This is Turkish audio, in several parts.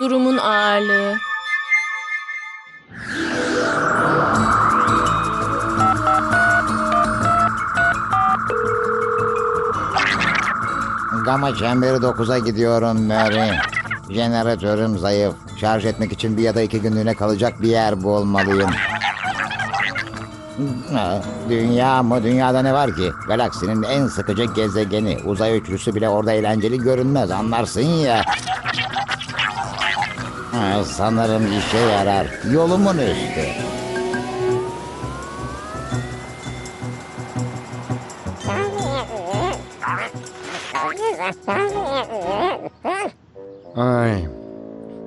Durumun ağırlığı. Gama çemberi 9'a gidiyorum Mary. Jeneratörüm zayıf. Şarj etmek için bir ya da iki günlüğüne kalacak bir yer bulmalıyım. Ha, Dünya mı? Dünyada ne var ki? Galaksinin en sıkıcı gezegeni. Uzay üçlüsü bile orada eğlenceli görünmez. Anlarsın ya. Ha, sanırım işe yarar. Yolumun üstü. Ay.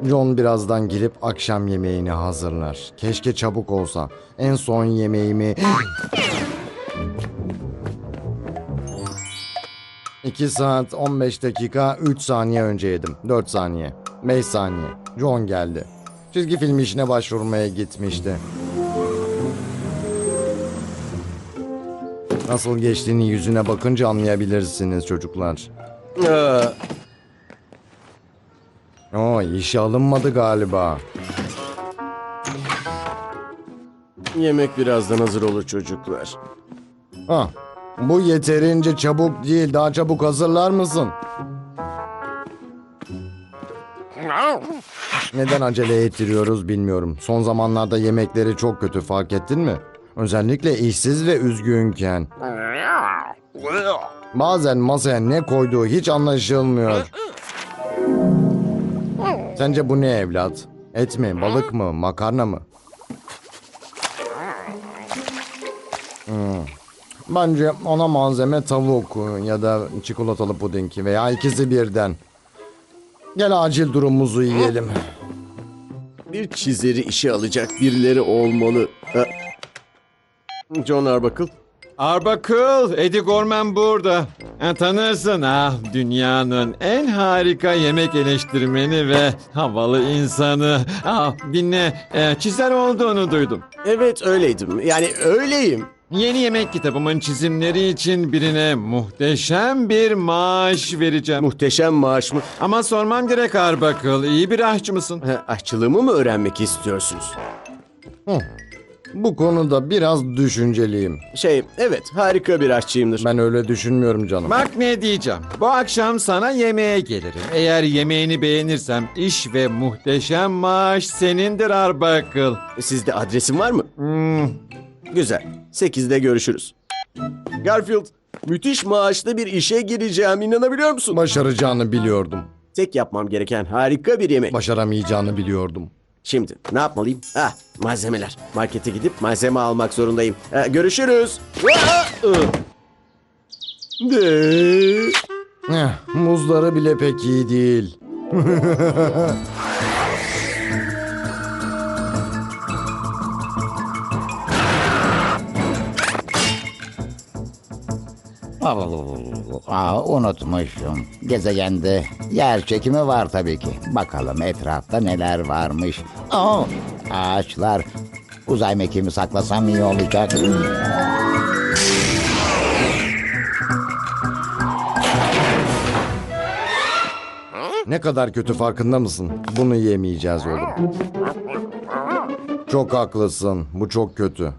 John birazdan gelip akşam yemeğini hazırlar. Keşke çabuk olsa. En son yemeğimi... 2 saat 15 dakika 3 saniye önce yedim. 4 saniye. 5 saniye. John geldi. Çizgi film işine başvurmaya gitmişti. Nasıl geçtiğini yüzüne bakınca anlayabilirsiniz çocuklar. Oo, işe alınmadı galiba. yemek birazdan hazır olur çocuklar. Ha, bu yeterince çabuk değil. Daha çabuk hazırlar mısın? Neden acele ettiriyoruz bilmiyorum. Son zamanlarda yemekleri çok kötü fark ettin mi? Özellikle işsiz ve üzgünken. Bazen masaya ne koyduğu hiç anlaşılmıyor. Sence bu ne evlat? Et mi, balık mı, makarna mı? Bence ona malzeme tavuk ya da çikolatalı puding veya ikisi birden. Gel acil durumumuzu yiyelim. Bir çizeri işe alacak birileri olmalı. Ha. John Arbuckle. Arbuckle, Eddie Gorman burada. Ha, tanırsın ah dünyanın en harika yemek eleştirmeni ve havalı insanı. Ah dinle, e, çizer olduğunu duydum. Evet öyleydim. Yani öyleyim. Yeni yemek kitabımın çizimleri için birine muhteşem bir maaş vereceğim. Muhteşem maaş mı? Ama sormam gerek Arbuckle, iyi bir aşçı mısın? Ha, aşçılığımı mı öğrenmek istiyorsunuz? Bu konuda biraz düşünceliyim. Şey, evet harika bir aşçıyımdır. Ben öyle düşünmüyorum canım. Bak ne diyeceğim. Bu akşam sana yemeğe gelirim. Eğer yemeğini beğenirsem iş ve muhteşem maaş senindir Arbuckle. Sizde adresim var mı? Hmm, Güzel. 8'de görüşürüz. Garfield, müthiş maaşlı bir işe gireceğim. İnanabiliyor musun? Başaracağını biliyordum. Tek yapmam gereken harika bir yemek. Başaramayacağını biliyordum. Şimdi ne yapmalıyım? Ah malzemeler. Markete gidip malzeme almak zorundayım. Ha, görüşürüz. De. Eh, muzları bile pek iyi değil. Aa, unutmuşum. Gezegende yer çekimi var tabii ki. Bakalım etrafta neler varmış. Aa, ağaçlar. Uzay mekiğimi saklasam iyi olacak. Ne kadar kötü farkında mısın? Bunu yemeyeceğiz oğlum. Çok haklısın. Bu çok kötü.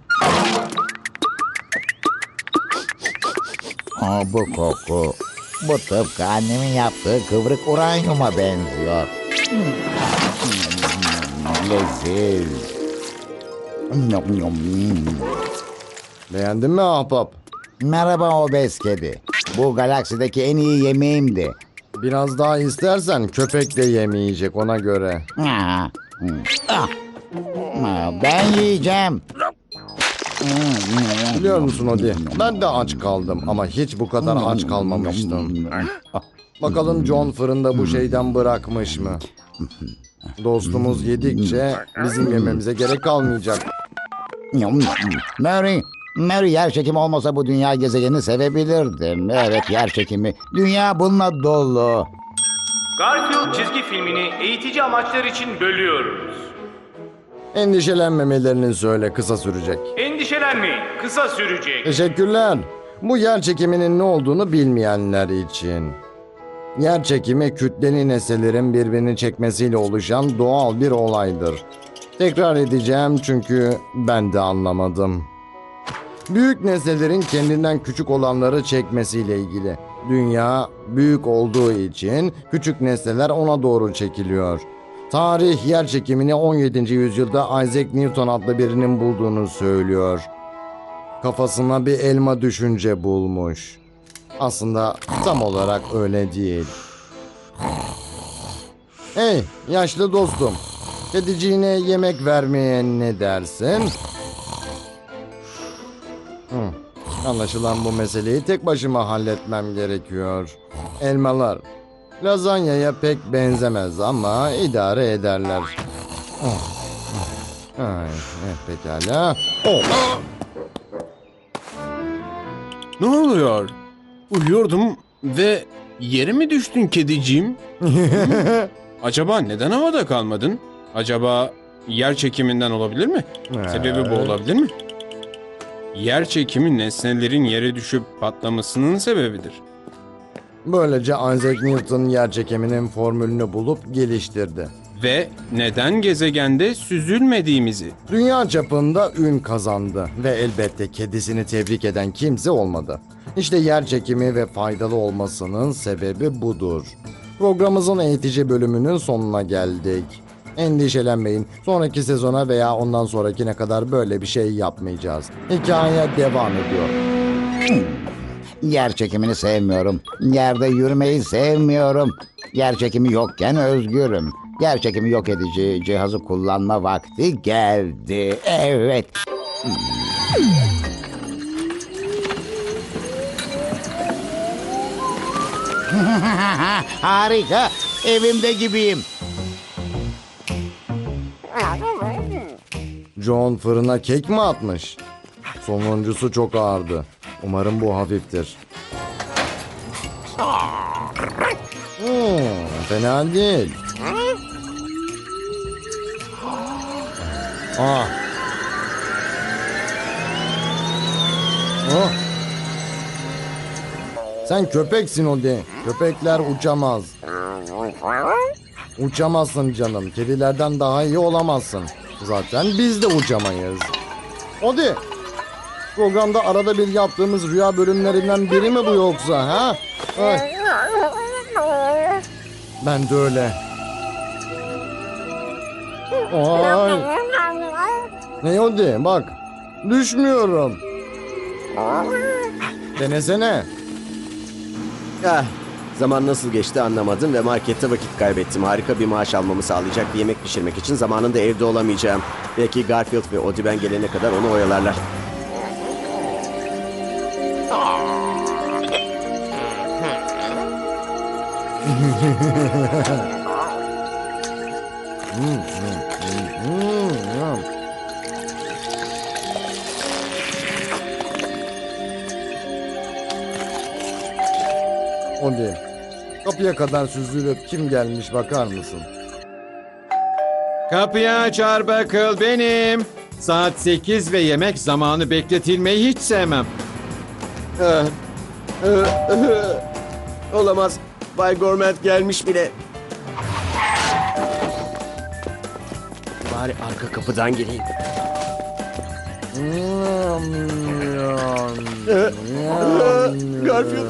Aa, bu koku. Bu tıpkı annemin yaptığı kıvrık uranyuma benziyor. Hmm, Leziz. Beğendin mi ahbap? Merhaba obez kedi. Bu galaksideki en iyi yemeğimdi. Biraz daha istersen köpek de yemeyecek ona göre. Hmm, ah. Ben yiyeceğim. Biliyor musun Odi? Ben de aç kaldım ama hiç bu kadar aç kalmamıştım. Bakalım John fırında bu şeyden bırakmış mı? Dostumuz yedikçe bizim yememize gerek kalmayacak. Mary, Mary yer çekimi olmasa bu dünya gezegeni sevebilirdim. Evet yer çekimi. Dünya bununla dolu. Garfield çizgi filmini eğitici amaçlar için bölüyoruz. Endişelenmemelerini söyle kısa sürecek. Endişelenmeyin, kısa sürecek. Teşekkürler. Bu yer çekiminin ne olduğunu bilmeyenler için. Yer çekimi kütleli nesnelerin birbirini çekmesiyle oluşan doğal bir olaydır. Tekrar edeceğim çünkü ben de anlamadım. Büyük nesnelerin kendinden küçük olanları çekmesiyle ilgili. Dünya büyük olduğu için küçük nesneler ona doğru çekiliyor. Tarih yer çekimini 17. yüzyılda Isaac Newton adlı birinin bulduğunu söylüyor. Kafasına bir elma düşünce bulmuş. Aslında tam olarak öyle değil. Hey yaşlı dostum. Kediciğine yemek vermeye ne dersin? Hı. Anlaşılan bu meseleyi tek başıma halletmem gerekiyor. Elmalar. Lazanyaya pek benzemez ama idare ederler. Oh. Ay, evet, pekala. Oh. Ne oluyor? Uyuyordum ve yere mi düştün kediciğim? Hı? Acaba neden havada kalmadın? Acaba yer çekiminden olabilir mi? Sebebi bu olabilir mi? Yer çekimi nesnelerin yere düşüp patlamasının sebebidir. Böylece Isaac Newton yer çekiminin formülünü bulup geliştirdi. Ve neden gezegende süzülmediğimizi. Dünya çapında ün kazandı ve elbette kedisini tebrik eden kimse olmadı. İşte yer çekimi ve faydalı olmasının sebebi budur. Programımızın eğitici bölümünün sonuna geldik. Endişelenmeyin. Sonraki sezona veya ondan sonrakine kadar böyle bir şey yapmayacağız. Hikaye devam ediyor. Yer çekimini sevmiyorum. Yerde yürümeyi sevmiyorum. Yer çekimi yokken özgürüm. Yer çekimi yok edici cihazı kullanma vakti geldi. Evet. Harika. Evimde gibiyim. John fırına kek mi atmış? Sonuncusu çok ağırdı. Umarım bu hafiftir. Hmm, fena değil. Ah. Oh. Sen köpeksin Odi. Köpekler uçamaz. Uçamazsın canım. Kedilerden daha iyi olamazsın. Zaten biz de uçamayız. Odi. Programda arada bir yaptığımız rüya bölümlerinden biri mi bu yoksa ha? Ay. Ben de öyle. Ay. Ne Odi bak. Düşmüyorum. Denesene. Ah, zaman nasıl geçti anlamadım ve markette vakit kaybettim. Harika bir maaş almamı sağlayacak bir yemek pişirmek için zamanında evde olamayacağım. Belki Garfield ve Odie ben gelene kadar onu oyalarlar. Odi. Kapıya kadar süzülüp kim gelmiş bakar mısın? Kapıyı aç Arbuckle benim. Saat 8 ve yemek zamanı bekletilmeyi hiç sevmem. Ah, ah, ah. Olamaz. Bay Gorment gelmiş bile. Bari arka kapıdan gireyim. Garfield.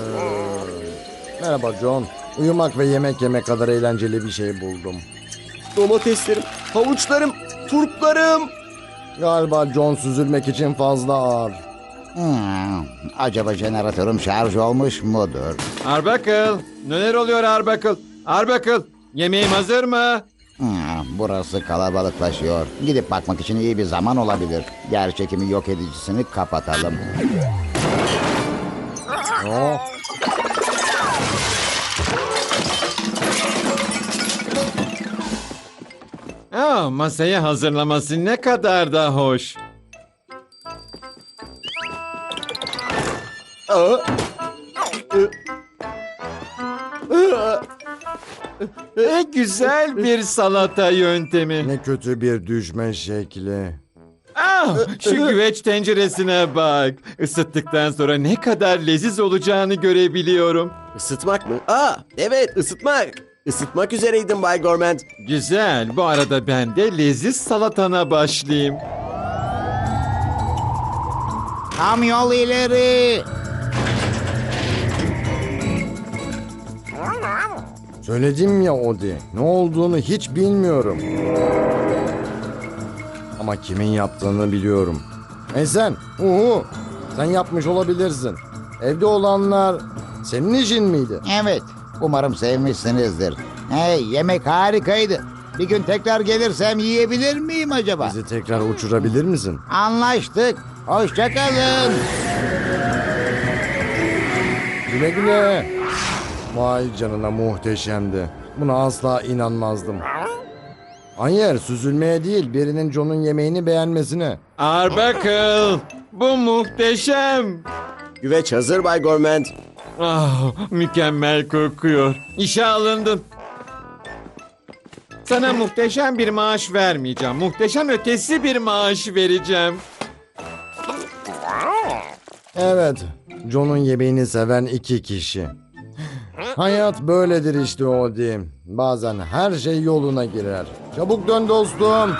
Merhaba John. Uyumak ve yemek yemek kadar eğlenceli bir şey buldum. Domateslerim, havuçlarım, turplarım. Galiba John süzülmek için fazla ağır. Hmm, acaba jeneratörüm şarj olmuş mudur? Arbuckle, neler oluyor Arbuckle? Arbuckle, yemeğim hazır mı? Hmm, burası kalabalıklaşıyor. Gidip bakmak için iyi bir zaman olabilir. Yer çekimi yok edicisini kapatalım. Oh. Aa, masayı hazırlaması ne kadar da hoş. Güzel bir salata yöntemi. Ne kötü bir düşme şekli. Ah, şu güveç tenceresine bak. Isıttıktan sonra ne kadar leziz olacağını görebiliyorum. ısıtmak mı? Aa, evet ısıtmak. Isıtmak üzereydim Bay Gormand. Güzel. Bu arada ben de leziz salatana başlayayım. Tam yol ileri. Söyledim ya Odi. Ne olduğunu hiç bilmiyorum. Ama kimin yaptığını biliyorum. E sen? Uhu. Sen yapmış olabilirsin. Evde olanlar senin işin miydi? Evet. Umarım sevmişsinizdir. Hey yemek harikaydı. Bir gün tekrar gelirsem yiyebilir miyim acaba? Bizi tekrar uçurabilir misin? Anlaştık. Hoşçakalın. Güle güle. Vay canına muhteşemdi. Buna asla inanmazdım. Hayır süzülmeye değil birinin John'un yemeğini beğenmesine. Arbuckle, bu muhteşem. Güveç hazır Bay Gormand. Ah, mükemmel kokuyor. İşe alındın. Sana muhteşem bir maaş vermeyeceğim. Muhteşem ötesi bir maaş vereceğim. Evet, John'un yemeğini seven iki kişi. Hayat böyledir işte Odi. Bazen her şey yoluna girer. Çabuk dön dostum.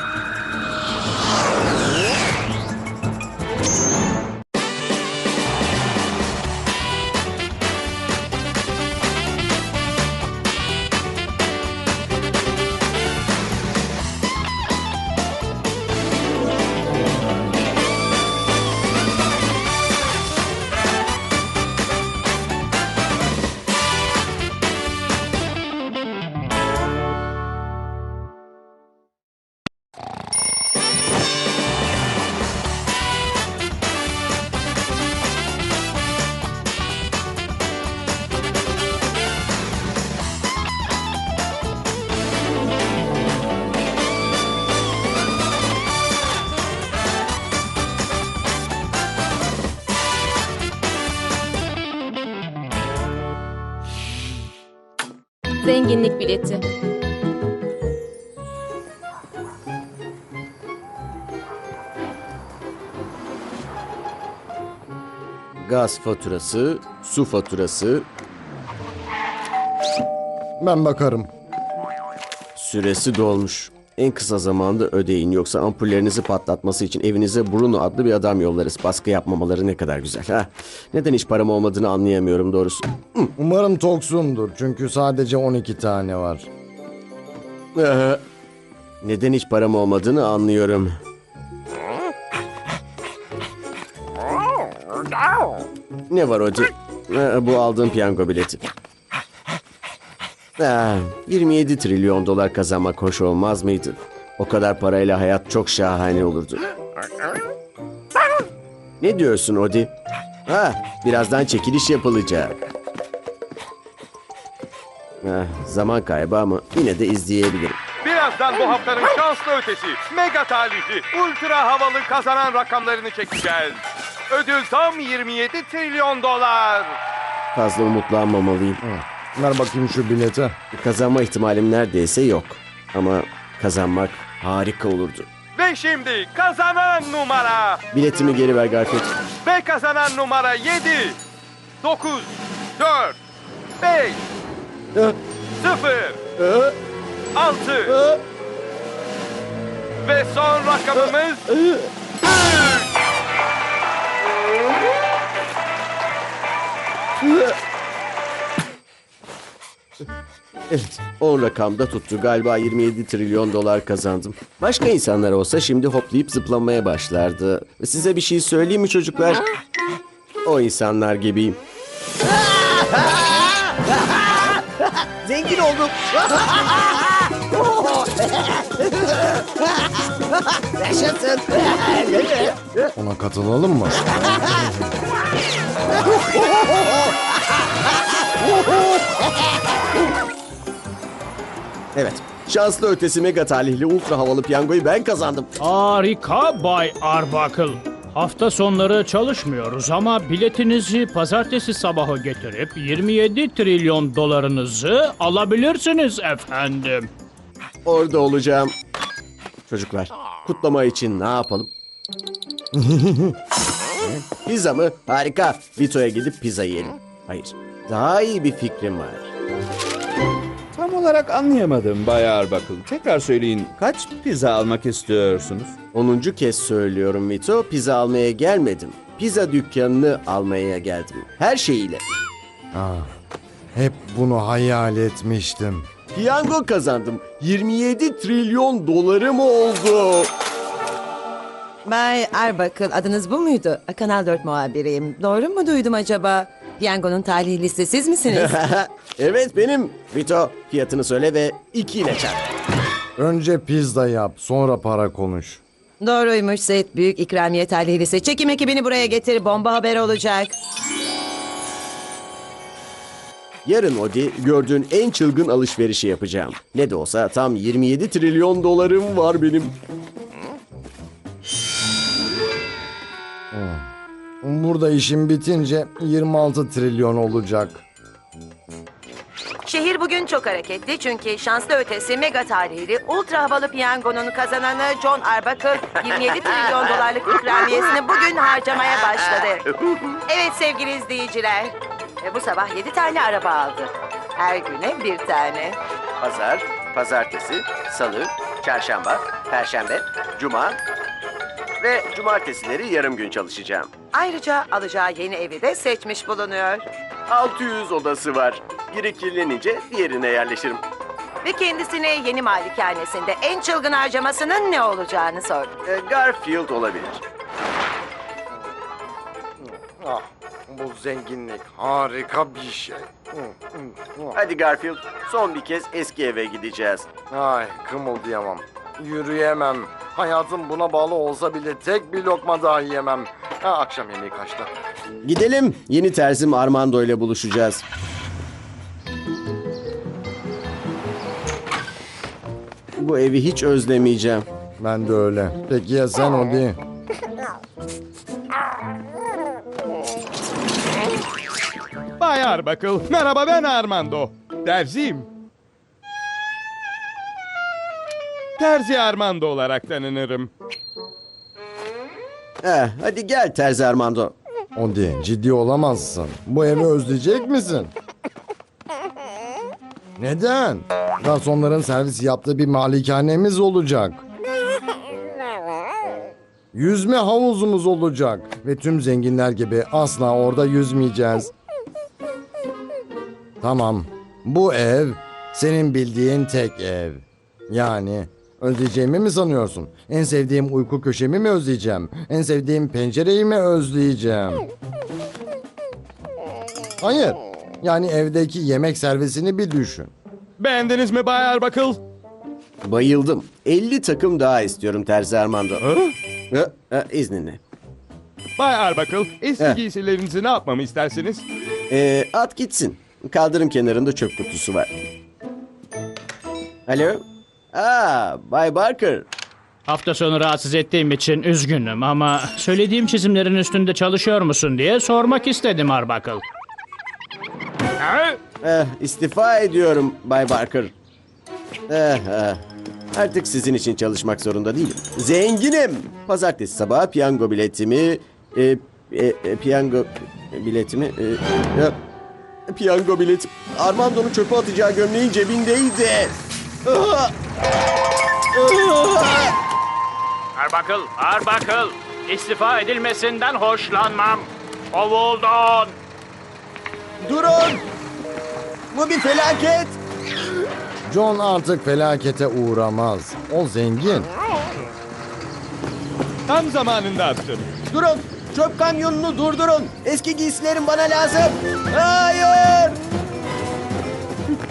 Bileti. Gaz faturası, su faturası, Ben bakarım. süresi dolmuş. En kısa zamanda ödeyin yoksa ampullerinizi patlatması için evinize Bruno adlı bir adam yollarız. Baskı yapmamaları ne kadar güzel. Ha? Neden hiç param olmadığını anlayamıyorum doğrusu. Umarım toksundur çünkü sadece 12 tane var. Ee, Neden hiç param olmadığını anlıyorum. Ne var Odi? Ee, Bu aldığım piyango bileti. Ah, 27 trilyon dolar kazanmak hoş olmaz mıydı? O kadar parayla hayat çok şahane olurdu. Ne diyorsun Odi? Ha, birazdan çekiliş yapılacak. Ah, zaman kaybı ama yine de izleyebilirim. Birazdan bu haftanın şanslı ötesi, mega talihli, ultra havalı kazanan rakamlarını çekeceğiz. Ödül tam 27 trilyon dolar. Fazla umutlanmamalıyım. Ver bakayım şu bileti. Kazanma ihtimalim neredeyse yok. Ama kazanmak harika olurdu. Ve şimdi kazanan numara. Biletimi geri ver Garfield. Ve kazanan numara 7, 9, 4, 5, 0, 6 ve son rakamımız 3. Evet, o rakamda tuttu. Galiba 27 trilyon dolar kazandım. Başka insanlar olsa şimdi hoplayıp zıplamaya başlardı. Size bir şey söyleyeyim mi çocuklar? O insanlar gibiyim. Zengin oldum. Yaşasın. Ona katılalım mı? Evet, Şanslı ötesi mega talihli ultra havalı piyangoyu ben kazandım. Harika Bay Arbuckle. Hafta sonları çalışmıyoruz ama biletinizi pazartesi sabahı getirip 27 trilyon dolarınızı alabilirsiniz efendim. Orada olacağım. Çocuklar, kutlama için ne yapalım? pizza mı? Harika. Vito'ya gidip pizza yiyelim. Hayır, daha iyi bir fikrim var. Tam olarak anlayamadım Bay Arbuckle. Tekrar söyleyin kaç pizza almak istiyorsunuz? 10. kez söylüyorum Vito, pizza almaya gelmedim. Pizza dükkanını almaya geldim. Her şeyiyle. Hep bunu hayal etmiştim. Piyango kazandım. 27 trilyon dolarım oldu. Bay Arbuckle adınız bu muydu? Kanal 4 muhabiriyim. Doğru mu duydum acaba? Piyangonun talihlisi siz misiniz? evet benim. Vito, fiyatını söyle ve 2 ile çarp. Önce pizza yap, sonra para konuş. Doğruymuş Seyit. Büyük ikramiye talihlisi. Çekim ekibini buraya getir. Bomba haber olacak. Yarın Odi gördüğün en çılgın alışverişi yapacağım. Ne de olsa tam 27 trilyon dolarım var benim. Burada işim bitince 26 trilyon olacak. Şehir bugün çok hareketli çünkü şanslı ötesi mega tarihli ultra havalı piyangonun kazananı John Arbuckle 27 trilyon dolarlık ikramiyesini bugün harcamaya başladı. Evet sevgili izleyiciler. e, Bu sabah 7 tane araba aldı. Her güne bir tane. Pazar, pazartesi, salı, çarşamba, perşembe, cuma ve cumartesileri yarım gün çalışacağım. Ayrıca alacağı yeni evi de seçmiş bulunuyor. 600 odası var. Biri kirlenince diğerine yerleşirim. Ve kendisine yeni malikanesinde en çılgın harcamasının ne olacağını sordu. Ee, Garfield olabilir. Ah, bu zenginlik harika bir şey. Hadi Garfield, son bir kez eski eve gideceğiz. Ay kımıldayamam. Yürüyemem. Hayatım buna bağlı olsa bile tek bir lokma daha yiyemem. Ha, akşam yemeği kaçta? Gidelim. Yeni terzim Armando ile buluşacağız. Bu evi hiç özlemeyeceğim. Ben de öyle. Peki ya sen Odi? Bay Arbuckle, merhaba ben Armando. Terziyim. Terzi Armando olarak tanınırım. Eh, hadi gel terzi Armando. Odi ciddi olamazsın. Bu evi özleyecek misin? Neden? Garsonların servis yaptığı bir malikanemiz olacak. Yüzme havuzumuz olacak. Ve tüm zenginler gibi asla orada yüzmeyeceğiz. Tamam. Bu ev senin bildiğin tek ev. Yani özleyeceğimi mi sanıyorsun? En sevdiğim uyku köşemi mi özleyeceğim? En sevdiğim pencereyi mi özleyeceğim? Hayır. Yani evdeki yemek servisini bir düşün. Beğendiniz mi Bay Arbuckle? Bayıldım. 50 takım daha istiyorum terzi Armando. Hı? Eh, eh, izninle. Bay Arbuckle, eski Heh. giysilerinizi ne yapmamı istersiniz? Ee, at gitsin. Kaldırım kenarında çöp kutusu var. Alo? Aa, Bay Barker. Hafta sonu rahatsız ettiğim için üzgünüm ama söylediğim çizimlerin üstünde çalışıyor musun diye sormak istedim Arbuckle. Eh, istifa ediyorum Bay Barker. Eh, eh. Artık sizin için çalışmak zorunda değilim. Zenginim. Pazartesi sabahı piyango biletimi... E, e, e, piyango biletimi... E, ya, piyango biletim... Armando'nun çöpe atacağı gömleğin cebindeydi. Arbuckle, Arbuckle. İstifa edilmesinden hoşlanmam. Kovuldun. Durun! Bu bir felaket. John artık felakete uğramaz. O zengin. Tam zamanında attım. Durun! Çöp kamyonunu durdurun. Eski giysilerim bana lazım. Hayır!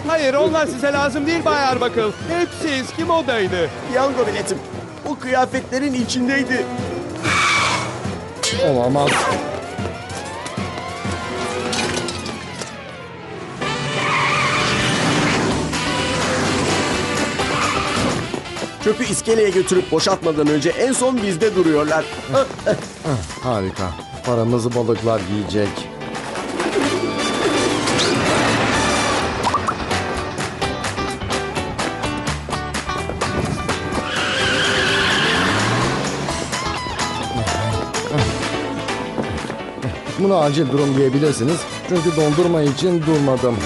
Hayır onlar size lazım değil Bay Arbuckle. Hepsi eski modaydı. Piyango biletim. O kıyafetlerin içindeydi. Olamaz. Çöpü iskeleye götürüp boşaltmadan önce en son bizde duruyorlar. Harika. Paramızı balıklar yiyecek. Buna acil durum diyebilirsiniz. Çünkü dondurma için durmadım.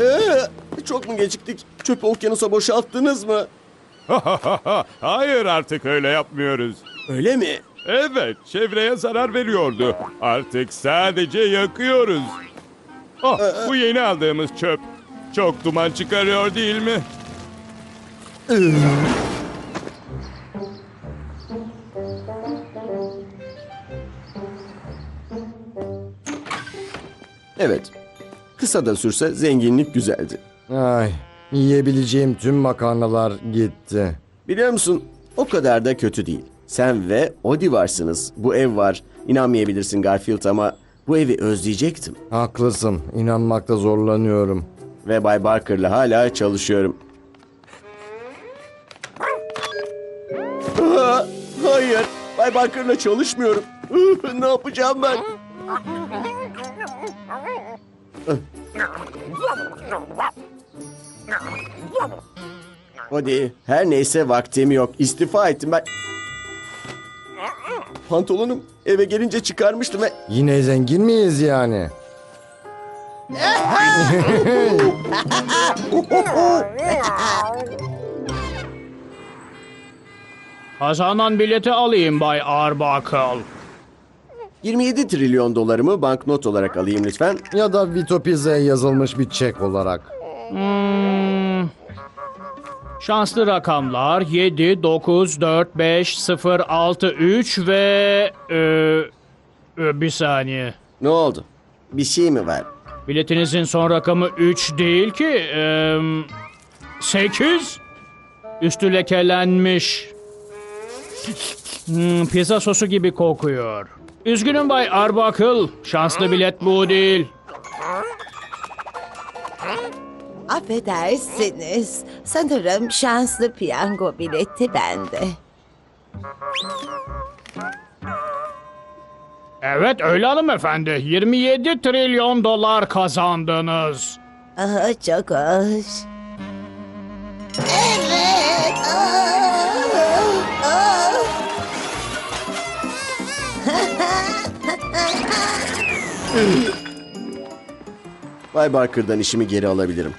Ee, çok mu geciktik? Çöpü okyanusa boşalttınız mı? Hayır artık öyle yapmıyoruz. Öyle mi? Evet, çevreye zarar veriyordu. Artık sadece yakıyoruz. Oh, bu yeni aldığımız çöp. Çok duman çıkarıyor değil mi? Evet. Kısa da sürse zenginlik güzeldi. Ay, yiyebileceğim tüm makarnalar gitti. Biliyor musun? O kadar da kötü değil. Sen ve Odi varsınız. Bu ev var. İnanmayabilirsin Garfield ama bu evi özleyecektim. Haklısın. İnanmakta zorlanıyorum. Ve Bay Barker'la hala çalışıyorum. Aa, hayır. Bay Barker'la çalışmıyorum. ne yapacağım ben? Hadi her neyse vaktim yok. İstifa ettim ben. Pantolonum eve gelince çıkarmıştım ve Yine zengin miyiz yani? Kazanan bileti alayım Bay Arbuckle. 27 trilyon dolarımı banknot olarak alayım lütfen. Ya da Vito Pizza'ya yazılmış bir çek olarak. Hmm. Şanslı rakamlar 7, 9, 4, 5, 0, 6, 3 ve... e, e, bir saniye. Ne oldu? Bir şey mi var? Biletinizin son rakamı 3 değil ki. E, 8. Üstü lekelenmiş. Hmm, pizza sosu gibi kokuyor. Üzgünüm Bay Arbuckle. Şanslı bilet bu değil. Affedersiniz. Sanırım şanslı piyango bileti bende. Evet öyle hanımefendi. 27 trilyon dolar kazandınız. Aha, çok hoş. Evet. Aa, aa. Bay Barker'dan işimi geri alabilirim.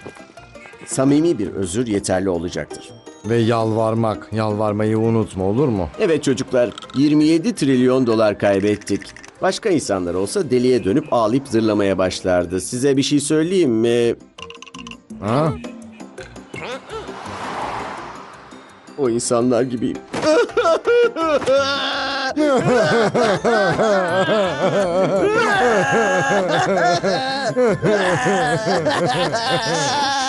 Samimi bir özür yeterli olacaktır. Ve yalvarmak. Yalvarmayı unutma olur mu? Evet çocuklar, 27 trilyon dolar kaybettik. Başka insanlar olsa deliye dönüp ağlayıp zırlamaya başlardı. Size bir şey söyleyeyim mi? Ha? O insanlar gibiyim.